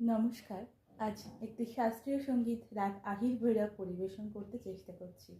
নমস্কার। আজ একটি শাস্ত্রীয় সংগীত রাগ আহির ভৈরব পরিবেশন করতে চেষ্টা করছি।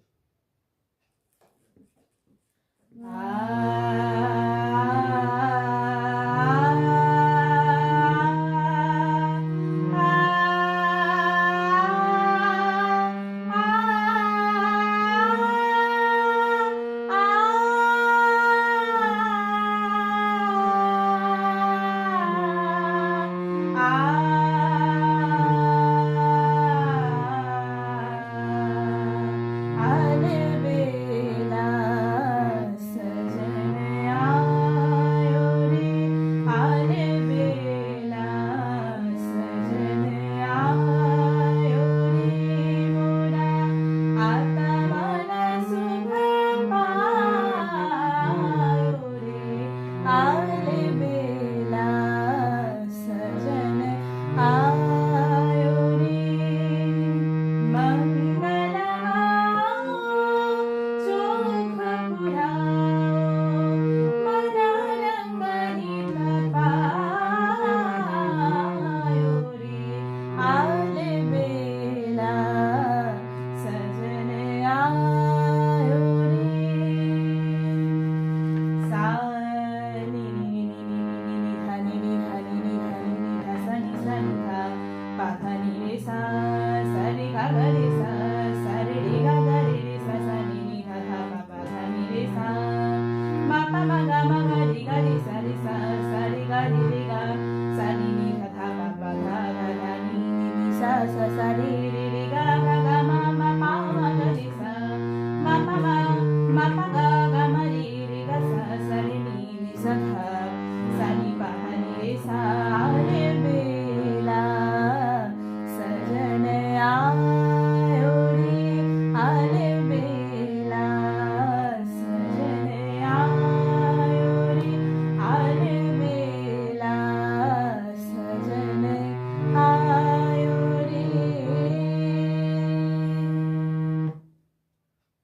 ma ga ma ga di ga di sa di sa sa di ga di di ga sa di ni fa tha pa pa tha ga ga ni ni ni sa sa sa di di di ga ga ga ma ma ma ma ga ga ma di di ga sa sa ni ni sa